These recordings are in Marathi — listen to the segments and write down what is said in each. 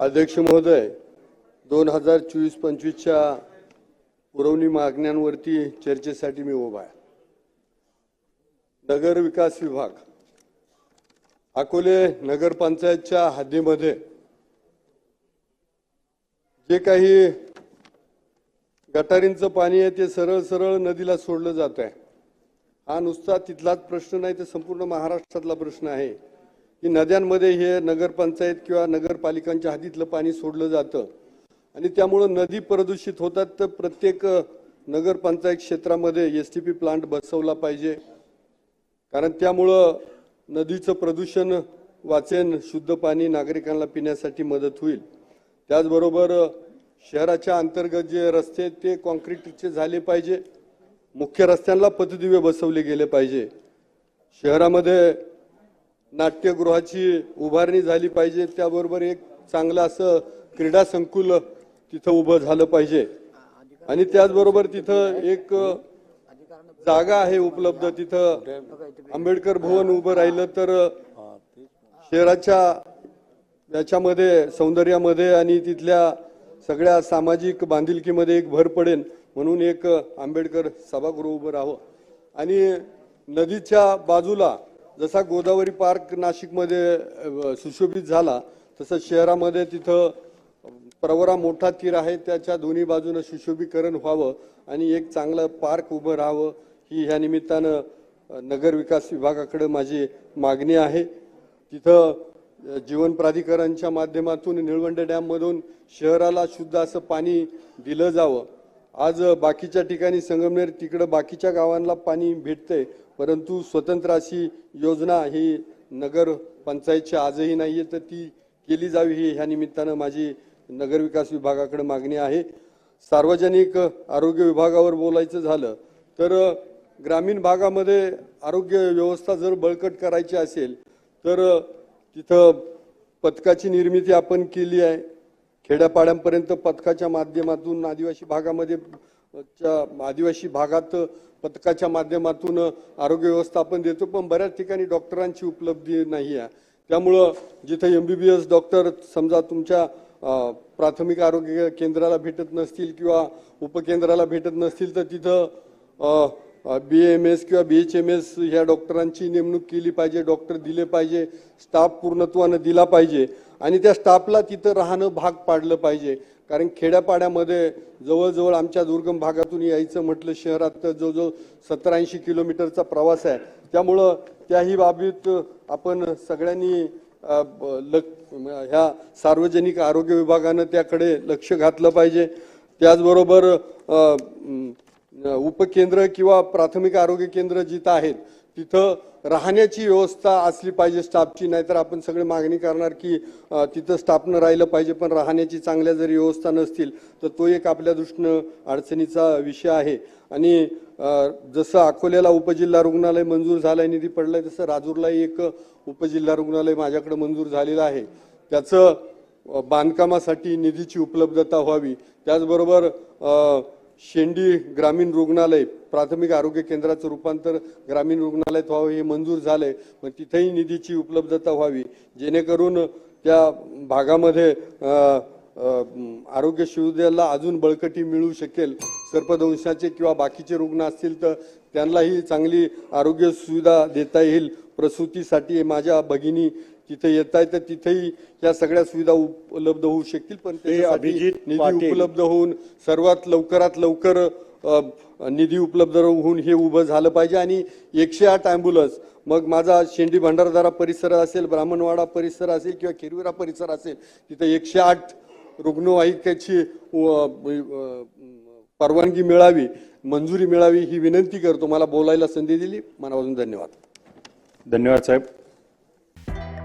अध्यक्ष महोदय दोन हजार चोवीस पंचवीसच्या पुरवणी मागण्यांवरती चर्चेसाठी मी उभा आहे. नगर विकास विभाग अकोले नगरपंचायतच्या हद्दीमध्ये जे काही गटारींचं पाणी आहे ते सरळ सरळ नदीला सोडलं जात आहे हा नुसता तिथलाच प्रश्न नाही तर संपूर्ण महाराष्ट्रातला प्रश्न आहे. की नद्यांमध्ये हे नगरपंचायत किंवा नगरपालिकांच्या हद्दीतलं पाणी सोडलं जातं. आणि त्यामुळं नदी प्रदूषित होतात तर प्रत्येक नगरपंचायत क्षेत्रामध्ये एस टी पी प्लांट बसवला पाहिजे. कारण त्यामुळं नदीचं प्रदूषण वाचेन शुद्ध पाणी नागरिकांना पिण्यासाठी मदत होईल. त्याचबरोबर शहराच्या अंतर्गत जे रस्ते ते कॉन्क्रीटचे झाले पाहिजे. मुख्य रस्त्यांना पथदिवे बसवले गेले पाहिजे. शहरामध्ये नाट्यगृहाची उभारणी झाली पाहिजे त्याबरोबर एक चांगलं असं क्रीडा संकुल तिथं उभं झालं पाहिजे. आणि त्याचबरोबर तिथं एक जागा आहे उपलब्ध तिथं आंबेडकर भवन उभं राहिलं तर शहराच्या याच्यामध्ये सौंदर्यामध्ये आणि तिथल्या सगळ्या सामाजिक बांधिलकीमध्ये एक भर पडेल म्हणून एक आंबेडकर सभागृह उभं राहावं. आणि नदीच्या बाजूला जसा गोदावरी पार्क नाशिकमध्ये सुशोभित झाला तसं शहरामध्ये तिथं प्रवरा मोठा तीर आहे त्याच्या दोन्ही बाजूनं सुशोभीकरण व्हावं आणि एक चांगलं पार्क उभं राहावं ही ह्या निमित्तानं नगर विकास विभागाकडे माझी मागणी आहे. तिथं जीवन प्राधिकरणच्या माध्यमातून निळवंडे डॅममधून शहराला शुद्ध असं पाणी दिलं जावं. आज बाकीच्या ठिकाणी संगमनेर तिकडं बाकीच्या गावांना पाणी भेटतंय परंतु स्वतंत्र अशी योजना ही नगर पंचायतची आजही आहे तर ती केली जावी ही ह्या निमित्तानं माझी नगर विकास विभागाकडे मागणी आहे. सार्वजनिक आरोग्य विभागावर बोलायचं झालं तर ग्रामीण भागामध्ये आरोग्य व्यवस्था जर बळकट करायची असेल तर तिथं पथकाची निर्मिती आपण केली आहे. खेड्यापाड्यांपर्यंत पथकाच्या माध्यमातून आदिवासी भागामध्ये च्या आदिवासी भागात पथकाच्या माध्यमातून आरोग्य व्यवस्थापन देतो पण बऱ्याच ठिकाणी डॉक्टरांची उपलब्धी नाही आहे. त्यामुळं जिथे M B B S doctor समजा तुमच्या प्राथमिक आरोग्य केंद्राला भेटत नसतील किंवा उपकेंद्राला भेटत नसतील तर तिथं बी एम एस किंवा बी एच एम एस ह्या डॉक्टरांची नेमणूक केली पाहिजे डॉक्टर दिले पाहिजे स्टाफ पूर्णत्वानं दिला पाहिजे आणि त्या स्टाफला तिथं राहणं भाग पाडलं पाहिजे. कारण खेड्यापाड्यामध्ये जवळजवळ आमच्या दुर्गम भागातून यायचं म्हटलं शहरात तर जवळजवळ सत्तर ऐंशी किलोमीटरचा प्रवास आहे. त्यामुळं त्याही बाबतीत आपण सगळ्यांनी अ, ह्या सार्वजनिक आरोग्य विभागानं त्याकडे लक्ष घातलं पाहिजे. त्याचबरोबर उपकेंद्र किंवा प्राथमिक आरोग्य केंद्र जिथं आहेत तिथं राहण्याची व्यवस्था असली पाहिजे स्टाफची. नाहीतर आपण सगळे मागणी करणार की तिथं स्टाफनं राहिलं पाहिजे पण राहण्याची चांगल्या जरी व्यवस्था नसतील तर तो एक आपल्या दृष्टीनं अडचणीचा विषय आहे. आणि जसं अकोल्याला उपजिल्हा रुग्णालय मंजूर झालंय निधी पडलाय तसं राजूरलाही एक उपजिल्हा रुग्णालय माझ्याकडे मंजूर झालेलं आहे. त्याचं बांधकामासाठी निधीची उपलब्धता व्हावी. त्याचबरोबर शेंडी ग्रामीण रुग्णालय प्राथमिक आरोग्य केंद्राचं रूपांतर ग्रामीण रुग्णालयात व्हावं हे मंजूर झालंय. मग तिथेही निधीची उपलब्धता व्हावी. जेणेकरून त्या भागामध्ये आरोग्य सुविधेला अजून बळकटी मिळू शकेल. सर्पदंशाचे किंवा बाकीचे रुग्ण असतील तर त्यांनाही चांगली आरोग्य सुविधा देता येईल. प्रसूतीसाठी माझ्या भगिनी तिथे येत आहे तर तिथेही या सगळ्या सुविधा उपलब्ध होऊ शकतील पण त्यासाठी अभिजित निधी. उपलब्ध होऊन सर्वात लवकरात लवकर निधी उपलब्ध होऊन हे उभं झालं पाहिजे. आणि एकशे आठ अँब्युलन्स मग माझा शेंडी भंडारदारा परिसर असेल ब्राह्मणवाडा परिसर असेल किंवा किरविरा परिसर असेल तिथे एकशे आठ रुग्णवाहिकेची परवानगी मिळावी मंजुरी मिळावी ही विनंती करतो. मला बोलायला संधी दिली. मनापासून धन्यवाद. धन्यवाद साहेब.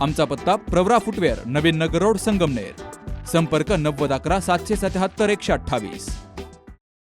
आमचा पत्ता प्रवरा फुटवेअर नवीन नगर रोड संगमनेर. संपर्क नव्वद अकरा सातशे सत्याहत्तर एकशे अठ्ठावीस.